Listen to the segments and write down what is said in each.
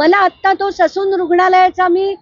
मला आत्ता तो ससून रुग्णालयाचा मी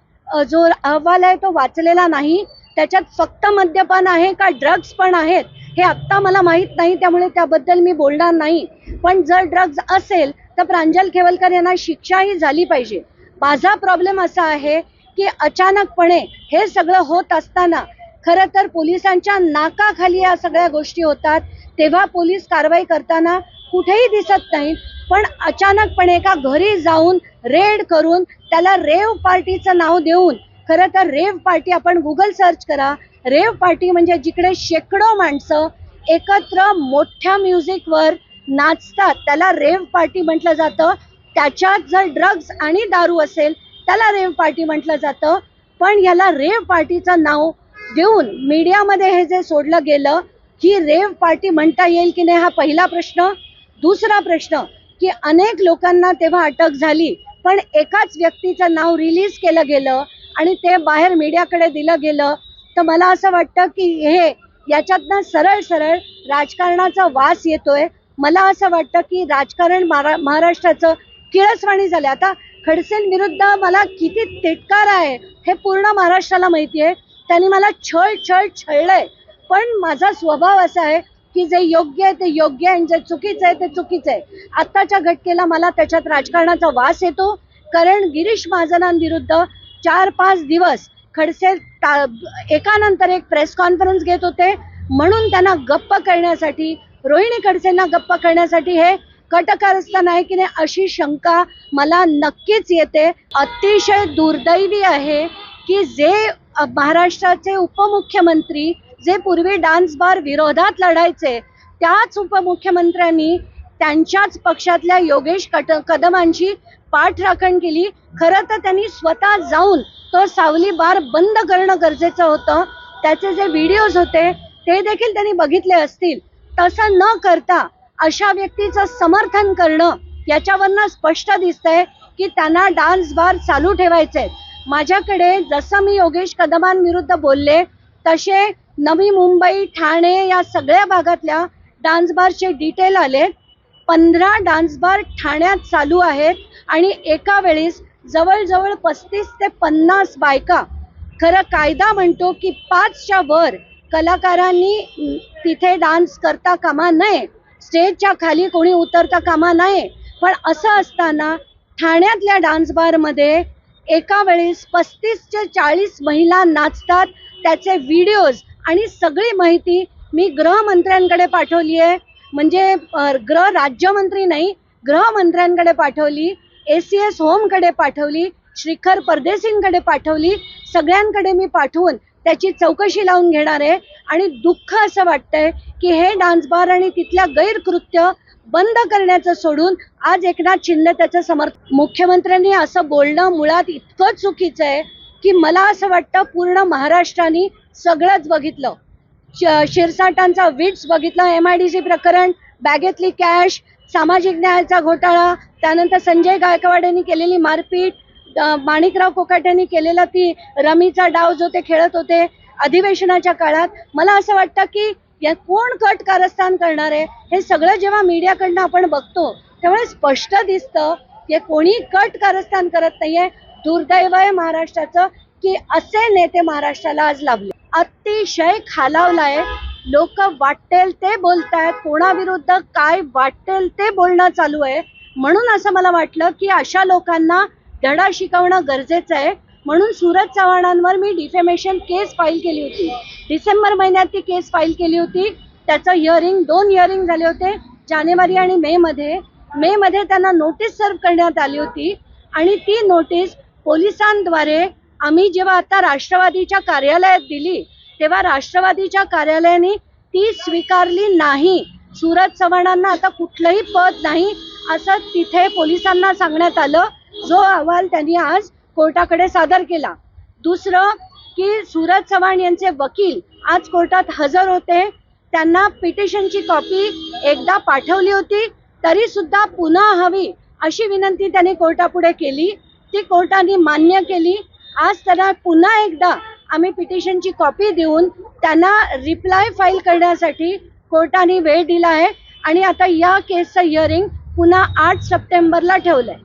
जो अहवाल आहे तो वाचलेला नाही. त्याच्यात फक्त मद्यपान आहे का ड्रग्ज पण आहेत हे आत्ता मला माहीत नाही त्यामुळे त्याबद्दल मी बोलणार नाही. पण जर ड्रग्ज असेल तर प्रांजल खेवलकर यांना शिक्षाही झाली पाहिजे. माझा प्रॉब्लेम असा आहे की अचानकपणे हे सगळं होत असताना खरं तर पोलिसांच्या नाकाखाली या सगळ्या गोष्टी होतात. तेव्हा पोलीस कारवाई करताना कुठेही दिसत नाहीत पण अचानकपणे एका घरी जाऊन रेड करून त्याला रेव पार्टीचं नाव देऊन खरं तर रेव पार्टी आपण गुगल सर्च करा. रेव पार्टी म्हणजे जिकडे शेकडो माणसं एकत्र मोठ्या म्युझिकवर नाचतात. त्याला रेव पार्टी म्हटलं जातं. त्याच्यात जर ड्रग्ज आणि दारू असेल त्याला रेव पार्टी म्हटलं जातं. पण ह्याला रेव पार्टीचं नाव देऊन मीडियामध्ये हे जे सोडलं गेलं ही रेव पार्टी म्हणता येईल की नाही हा पहिला प्रश्न. दुसरा प्रश्न की अनेक लोकांना तेव्हा अटक झाली पण एकाच व्यक्तीचं नाव रिलीज केलं गेलं आणि ते बाहेर मीडियाकडे दिलं गेलं तर मला असं वाटतं की हे याच्यातनं सरळ सरळ राजकारणाचा वास येतोय. मला असं वाटतं की राजकारण महारा महाराष्ट्राचं किळसवाणी झालं आता खडसेंविरुद्ध मला किती तिटकार आहे हे पूर्ण महाराष्ट्राला माहिती आहे. त्यांनी मला छळ छळ छळलंय. पण माझा स्वभाव असा आहे की जे योग्य आहे ते योग्य आहे आणि जे चुकीचं आहे ते चुकीचं आहे. आत्ताच्या घटकेला मला त्याच्यात राजकारणाचा वास येतो. कारण गिरीश महाजनांविरुद्ध चार पाच दिवस खडसे एकानंतर एक प्रेस कॉन्फरन्स घेत होते. म्हणून त्यांना गप्प करण्यासाठी रोहिणी खडसेंना गप्प करण्यासाठी हे कटकारस्थान आहे की नाही अशी शंका मला नक्कीच येते. अतिशय दुर्दैवी आहे की जे महाराष्ट्राचे उपमुख्यमंत्री जे पूर्वी डान्स बार विरोधात लढायचे त्याच उपमुख्यमंत्र्यांनी त्यांच्याच पक्षातल्या योगेश कट कदमांची पाठराखण केली. खरं तर त्यांनी स्वतः जाऊन तो सावली बार बंद करणं गरजेचं होतं. त्याचे जे व्हिडिओज होते ते देखील त्यांनी बघितले असतील. तसं न करता अशा व्यक्तीचं समर्थन करणं याच्यावरनं स्पष्ट दिसतंय की त्यांना डान्स बार चालू ठेवायचे माझ्याकडे जसं मी योगेश कदमांविरुद्ध बोलले तसे नवी मुंबई ठाणे या सगळ्या भागातल्या डान्स बारचे डिटेल आले. पंधरा डान्स बार ठाण्यात चालू आहेत आणि एका वेळेस जवळजवळ पस्तीस ते पन्नास बायका खरं कायदा म्हणतो की पाचच्या वर कलाकारांनी तिथे डान्स करता कामा नये. स्टेजच्या खाली कोणी उतरता कामा नये. पण असं असताना ठाण्यातल्या डान्स बारमध्ये एका वेळेस पस्तीस ते चाळीस महिला नाचतात. त्याचे व्हिडिओज आणि सगळी माहिती मी गृहमंत्र्यांकडे पाठवली आहे. म्हणजे ग्रह गृह राज्यमंत्री नाही गृहमंत्र्यांकडे पाठवली ए सी एस होमकडे पाठवली श्रीखर परदेसींकडे पाठवली सगळ्यांकडे मी पाठवून त्याची चौकशी लावून घेणार आहे. आणि दुःख असं वाटतंय की हे डान्स बार आणि तिथल्या गैरकृत्य बंद करण्याचं सोडून आज एकनाथ शिंदे त्याचं समर्थ मुख्यमंत्र्यांनी असं बोलणं मुळात इतकं चुकीचं आहे की मला असं वाटतं पूर्ण महाराष्ट्राने सगळंच बघितलं. शिरसाटांचा विट्स बघितलं एम आय डी सी प्रकरण बॅगेतली कॅश सामाजिक न्यायाचा घोटाळा त्यानंतर संजय गायकवाड यांनी केलेली मारपीट माणिकराव कोकाट यांनी केलेला ती रमीचा डाव जो ते खेळत होते अधिवेशनाच्या काळात. मला असं वाटतं की या कोण कट कारस्थान करणार आहे? हे सगळं जेव्हा मीडियाकडनं आपण बघतो त्यामुळे स्पष्ट दिसतं की कोणी कट कारस्थान करत नाहीये. दुर्दैव आहे महाराष्ट्राचं. की असे नेते महाराष्ट्राला आज लाभले. अतिशय खालावलाय. लोक वाटेल ते बोलतायत. कोणाविरुद्ध काय वाटेल ते बोलणं चालू आहे. म्हणून असं मला वाटलं की अशा लोकांना धडा शिकवणं गरजेचं आहे. म्हणून सूरज चव्हाणांवर मी डिफेमेशन केस फाईल केली होती. डिसेंबर महिन्यात ती केस फाईल केली होती. त्याचं हिअरिंग दोन हिअरिंग झाले होते. जानेवारी आणि मे मध्ये. मे मध्ये त्यांना नोटीस सर्व करण्यात आली होती. आणि ती नोटीस पोलिसांद्वारे आम्ही जेव्हा आता राष्ट्रवादीच्या कार्यालयात दिली तेव्हा राष्ट्रवादीच्या कार्यालयाने ती स्वीकारली नाही. सूरज चव्हाणांना आता कुठलंही पद नाही असं तिथे पोलिसांना सांगण्यात आलं. जो अहवाल त्यांनी आज कोर्टाकडे सादर केला. दुसरं की सूरज चव्हाण यांचे वकील आज कोर्टात हजर होते. त्यांना पिटिशनची कॉपी एकदा पाठवली होती तरी सुद्धा पुन्हा हवी अशी विनंती त्यांनी कोर्टापुढे केली. ती कोर्टाने मान्य केली. आज त्यांना पुन्हा एकदा आम्ही पिटिशनची कॉपी देऊन त्यांना रिप्लाय फाईल करण्यासाठी कोर्टाने वेळ दिला आहे. आणि आता या केसचं हिअरिंग पुन्हा आठ सप्टेंबरला ठेवलंय.